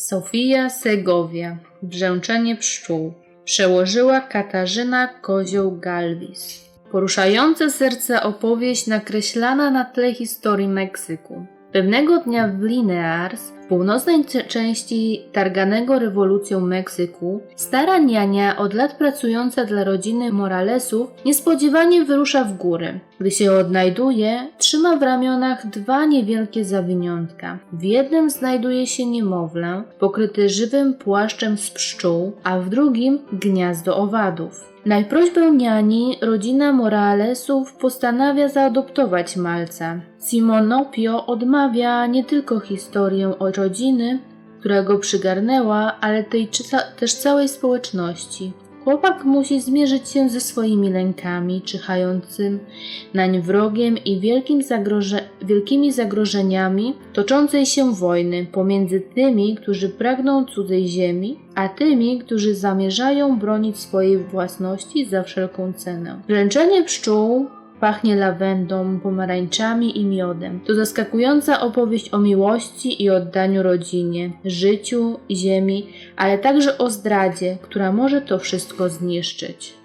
Sofia Segowia, Brzęczenie pszczół. Przełożyła Katarzyna Kozioł-Galwis. Poruszające serce opowieść nakreślana na tle historii Meksyku. Pewnego dnia w Linears, północnej części targanego rewolucją Meksyku, stara niania, od lat pracująca dla rodziny Moralesów, niespodziewanie wyrusza w góry. Gdy się odnajduje, trzyma w ramionach dwa niewielkie zawiniątka. W jednym znajduje się niemowlę, pokryte żywym płaszczem z pszczół, a w drugim gniazdo owadów. Na prośbę niani rodzina Moralesów postanawia zaadoptować malca. Simonopio odmawia nie tylko historię o rodziny, która go przygarnęła, ale tej też całej społeczności. Chłopak musi zmierzyć się ze swoimi lękami, czyhającym nań wrogiem i wielkim zagroże- wielkimi zagrożeniami toczącej się wojny pomiędzy tymi, którzy pragną cudzej ziemi, a tymi, którzy zamierzają bronić swojej własności za wszelką cenę. Wręczenie pszczół pachnie lawendą, pomarańczami i miodem. To zaskakująca opowieść o miłości i oddaniu rodzinie, życiu ziemi, ale także o zdradzie, która może to wszystko zniszczyć.